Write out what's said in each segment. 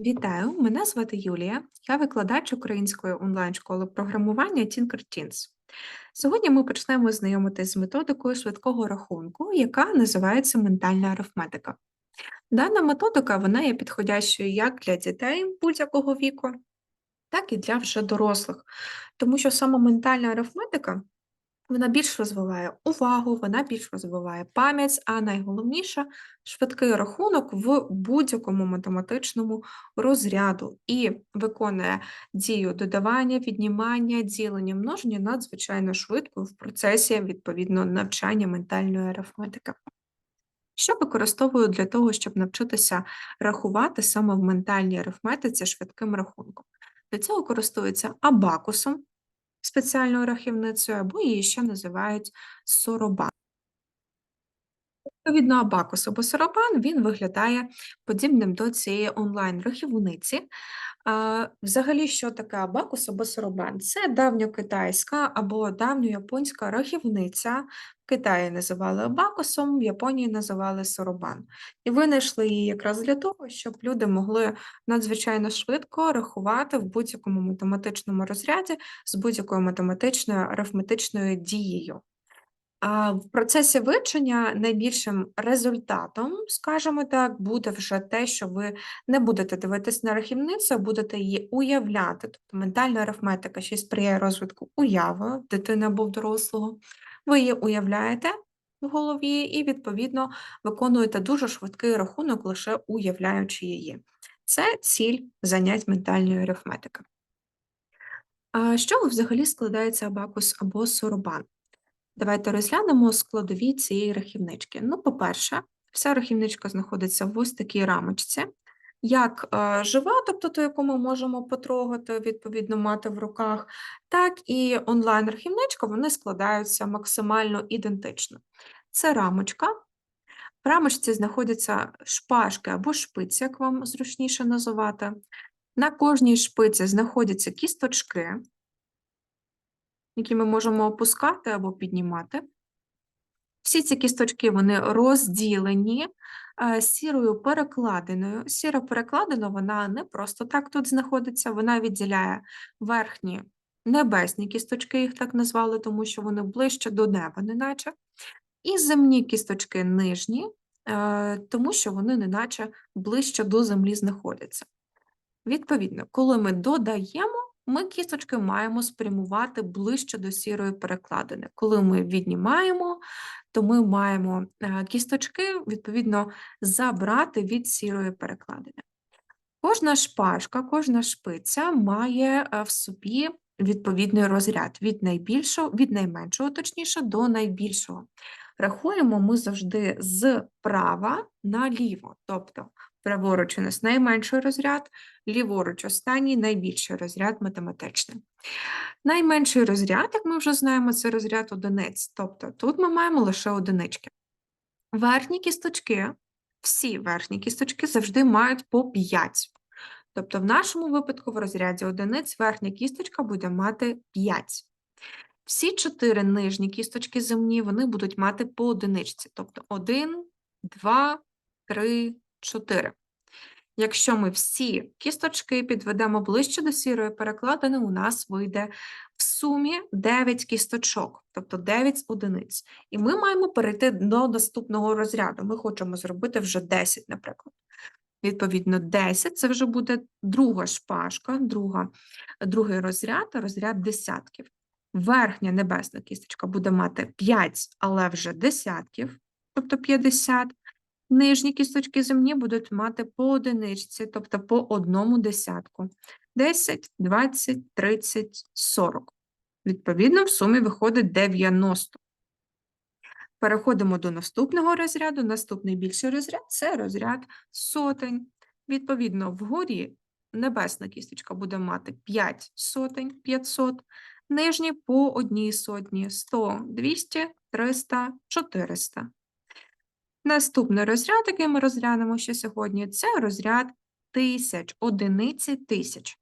Вітаю, мене звати Юлія. Я викладач української онлайн-школи програмування Tinkerteens. Сьогодні ми почнемо знайомитись з методикою швидкого рахунку, яка називається ментальна арифметика. Дана методика вона є підходящою як для дітей будь-якого віку, так і для вже дорослих, тому що саме ментальна арифметика вона більш розвиває увагу, вона більш розвиває пам'ять, а найголовніше швидкий рахунок в будь-якому математичному розряду і виконує дію додавання, віднімання, ділення, множення надзвичайно швидко в процесі відповідно навчання ментальної арифметики. Що використовую для того, щоб навчитися рахувати саме в ментальній арифметиці швидким рахунком? Для цього користується абакусом, спеціальною рахівницею, або її ще називають соробан. Відповідно, абакус або соробан він виглядає подібним до цієї онлайн-рахівниці. Взагалі, що таке абакус або сарабан? Це давньокитайська або давньояпонська рахівниця. Китаї називали абакусом, в Японії називали соробан. І винайшли її якраз для того, щоб люди могли надзвичайно швидко рахувати в будь-якому математичному розряді з будь-якою математичною арифметичною дією. А в процесі вивчення найбільшим результатом, скажімо так, буде вже те, що ви не будете дивитись на рахівницю, а будете її уявляти. Тобто ментальна арифметика ще сприяє розвитку уяви дитини або дорослого. Ви її уявляєте в голові і, відповідно, виконуєте дуже швидкий рахунок, лише уявляючи її. Це ціль занять ментальної арифметики. З чого взагалі складається абакус або соробан? Давайте розглянемо складові цієї рахівнички. Ну, по-перше, вся рахівничка знаходиться в ось такій рамочці, як е, жива, тобто ту, яку ми можемо потрогати, відповідно, мати в руках, так і онлайн-рахівничка, вони складаються максимально ідентично. Це рамочка. В рамочці знаходяться шпажки або шпиці, як вам зручніше називати. На кожній шпиці знаходяться кісточки, які ми можемо опускати або піднімати. Всі ці кісточки вони розділені е, сірою перекладиною. Сіра перекладина вона не просто так тут знаходиться, вона відділяє верхні небесні кісточки, їх так назвали, тому що вони ближче до неба, неначе, і земні кісточки нижні, е, тому що вони неначе ближче до землі знаходяться. Відповідно, коли ми додаємо, ми кісточки маємо спрямувати ближче до сірої перекладини. Коли ми віднімаємо, то ми маємо е, кісточки, відповідно, забрати від сірої перекладини. Кожна шпажка, кожна шпиця має е, в собі відповідний розряд від найбільшого, від найменшого, точніше, до найбільшого. Рахуємо ми завжди з права наліво, тобто праворуч у нас найменший розряд, ліворуч останній найбільший розряд математичний. Найменший розряд, як ми вже знаємо, це розряд одиниць, тобто тут ми маємо лише одинички. Верхні кісточки, всі верхні кісточки завжди мають по 5. Тобто, в нашому випадку, в розряді одиниць, верхня кісточка буде мати 5. Всі чотири нижні кісточки земні вони будуть мати по одиничці, тобто 1, 2, 3, 4. Якщо ми всі кісточки підведемо ближче до сірої перекладини, у нас вийде в сумі 9 кісточок, тобто 9 одиниць. І ми маємо перейти до наступного розряду. Ми хочемо зробити вже 10, наприклад. Відповідно, 10 це вже буде друга шпажка, друга, другий розряд, розряд десятків. Верхня небесна кісточка буде мати 5, але вже десятків, тобто 50. Нижні кісточки земні будуть мати по одиничці, тобто по одному десятку. 10, 20, 30, 40. Відповідно, в сумі виходить 90. Переходимо до наступного розряду. Наступний більший розряд це розряд сотень. Відповідно, вгорі небесна кісточка буде мати 5 сотень, 500, нижні по одній сотні 100, 200, 300, 400. Наступний розряд, який ми розглянемо ще сьогодні, це розряд тисяч, одиниці тисяч.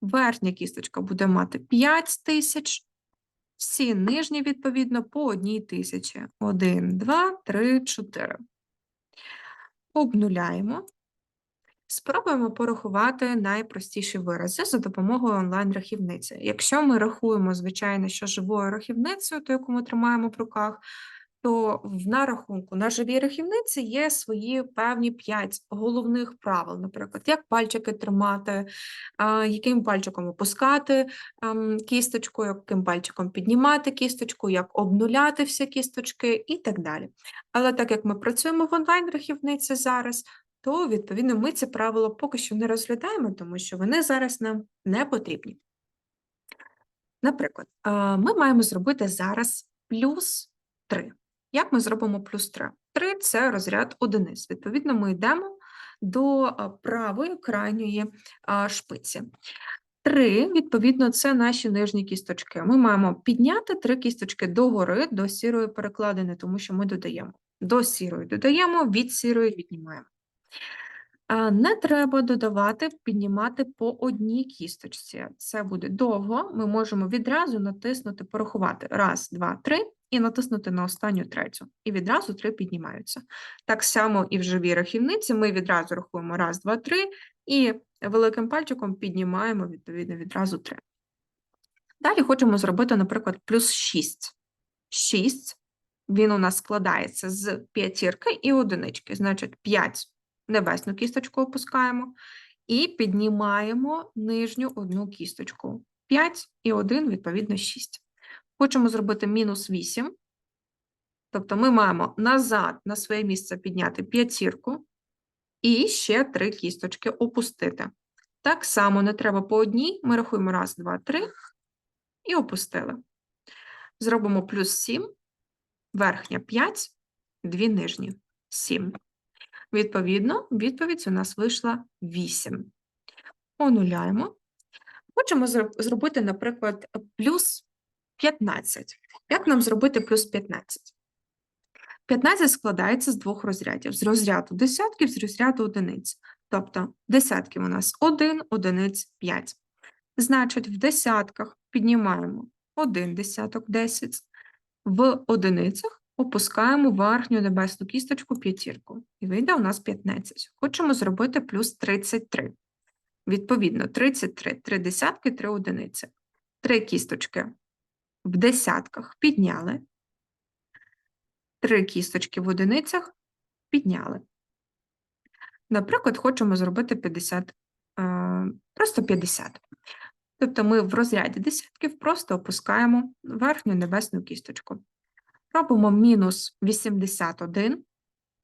Верхня кісточка буде мати 5 тисяч, всі нижні, відповідно, по одній тисячі. 1, 2, 3, 4. Обнуляємо. Спробуємо порахувати найпростіші вирази за допомогою онлайн-рахівниці. Якщо ми рахуємо, звичайно, що живою рахівницею, ту, яку ми тримаємо в руках, то в нарахунку на живій рахівниці є свої певні п'ять головних правил, наприклад, як пальчики тримати, яким пальчиком опускати кісточку, яким пальчиком піднімати кісточку, як обнуляти всі кісточки і так далі. Але так як ми працюємо в онлайн-рахівниці зараз, то відповідно ми ці правила поки що не розглядаємо, тому що вони зараз нам не потрібні. Наприклад, ми маємо зробити зараз плюс 3. Як ми зробимо плюс 3? 3 – це розряд одиниць. Відповідно, ми йдемо до правої крайньої шпиці. 3, відповідно, це наші нижні кісточки. Ми маємо підняти три кісточки догори до сірої перекладини, тому що ми додаємо. До сірої додаємо, від сірої віднімаємо. Не треба додавати, піднімати по одній кісточці. Це буде довго. Ми можемо відразу натиснути, порахувати. Раз, два, три, і натиснути на останню третю. І відразу три піднімаються. Так само і в живій рахівниці ми відразу рахуємо раз, два, три, і великим пальчиком піднімаємо, відповідно, відразу три. Далі хочемо зробити, наприклад, плюс 6. 6, він у нас складається з п'ятірки і одинички. Значить, 5 небесну кісточку опускаємо і піднімаємо нижню одну кісточку. 5 і 1, відповідно, 6. Хочемо зробити мінус 8. Тобто ми маємо назад на своє місце підняти п'ятірку і ще три кісточки опустити. Так само не треба по одній, ми рахуємо раз, два, три і опустили. Зробимо плюс 7, верхня 5, дві нижні 7. Відповідно, відповідь у нас вийшла 8. Онуляємо. Хочемо зробити, наприклад, плюс 15. Як нам зробити плюс 15? 15 складається з двох розрядів: з розряду десятків, з розряду одиниць. Тобто десятків у нас 1, одиниць 5. Значить, в десятках піднімаємо 1 десяток 10, в одиницях опускаємо верхню небесну кісточку п'ятірку. І вийде у нас 15. Хочемо зробити плюс 33. Відповідно, 33 3 десятки, 3 одиниці. 3 кісточки в десятках підняли, 3 кісточки в одиницях підняли. Наприклад, хочемо зробити 50, е, просто 50. Тобто ми в розряді десятків просто опускаємо верхню небесну кісточку. Робимо мінус 81,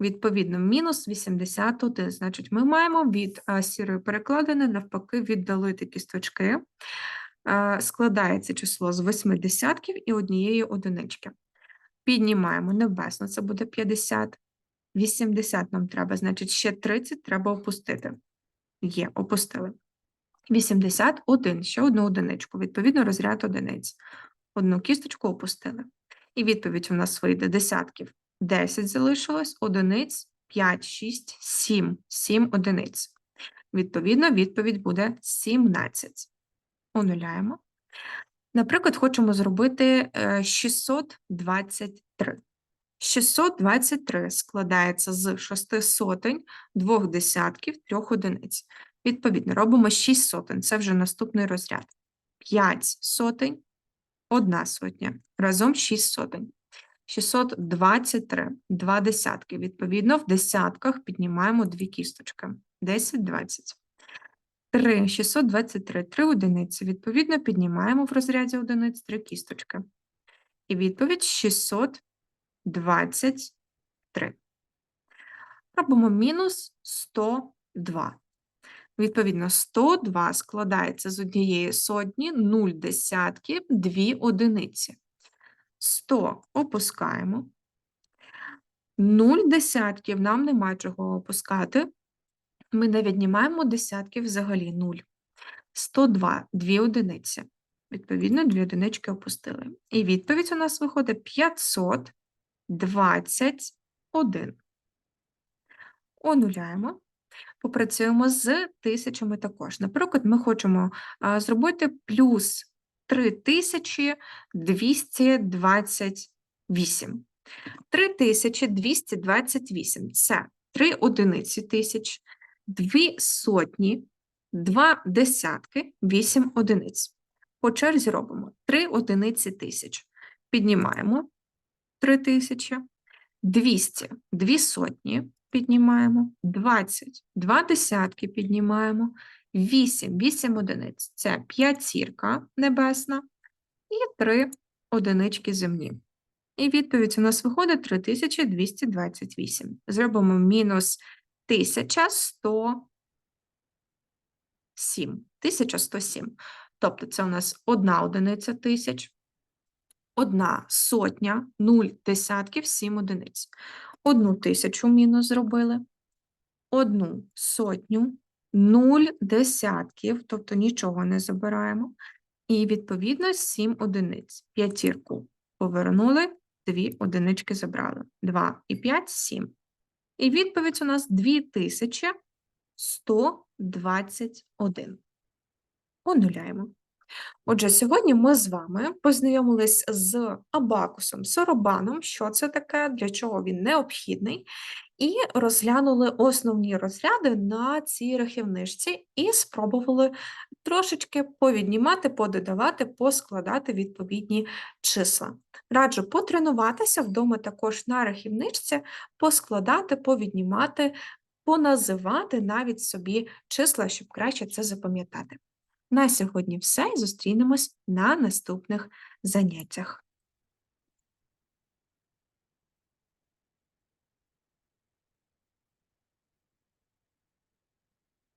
відповідно, мінус 81. Значить, ми маємо від е, сірої перекладини, навпаки, віддалити кісточки. Е, складається число з 8 десятків і однієї одинички. Піднімаємо небесно, це буде 50. 80 нам треба, значить, ще 30 треба опустити. Є, опустили. 81, ще одну одиничку, відповідно, розряд одиниць. Одну кісточку опустили. І відповідь у нас вийде десятків. 10 залишилось, одиниць, 5, 6, 7, 7 одиниць. Відповідно, відповідь буде 17. Онуляємо. Наприклад, хочемо зробити 623. Е, 623 складається з 6 сотень, 2 десятків, 3 одиниць. Відповідно, робимо 6 сотень, це вже наступний розряд. 5 сотень, 1 сотня, разом 6 сотень. 623, 2 десятки. Відповідно, в десятках піднімаємо 2 кісточки. 10, 20. 3, 623, 3 одиниці. Відповідно, піднімаємо в розряді одиниць 3 кісточки. І відповідь 623. Робимо мінус 102. Відповідно, 102 складається з однієї сотні, 0 десятків, 2 одиниці. 100 опускаємо. 0 десятків нам нема чого опускати. Ми не віднімаємо десятків взагалі 0. 102 2 одиниці. Відповідно, 2 одинички опустили. І відповідь у нас виходить 521. Онуляємо. Попрацюємо з тисячами також. Наприклад, ми хочемо зробити плюс 3228. 3228 це 3 одиниці тисяч, дві сотні, два десятки, вісім одиниць. По черзі робимо 3 одиниці тисяч. Піднімаємо 3 тисячі, 200, 2 сотні піднімаємо, 20, 2 десятки піднімаємо, 8, 8 одиниць. Це п'ятірка небесна і 3 одинички земні. І відповідь у нас виходить 3228. Зробимо мінус 1107. 1107. Тобто це у нас одна одиниця тисяч, одна сотня, 0 десятків, 7 одиниць. Одну тисячу мінус зробили, одну сотню, 0 десятків, тобто нічого не забираємо. І відповідно 7 одиниць. П'ятірку повернули, 2 одинички забрали. 2 і 5 – 7. І відповідь у нас 2121. Онуляємо. Отже, сьогодні ми з вами познайомились з абакусом, соробаном, що це таке, для чого він необхідний, і розглянули основні розряди на цій рахівничці і спробували трошечки повіднімати, пододавати, поскладати відповідні числа. Раджу потренуватися вдома також на рахівничці, поскладати, повіднімати, поназивати навіть собі числа, щоб краще це запам'ятати. На сьогодні все і зустрінемось на наступних заняттях.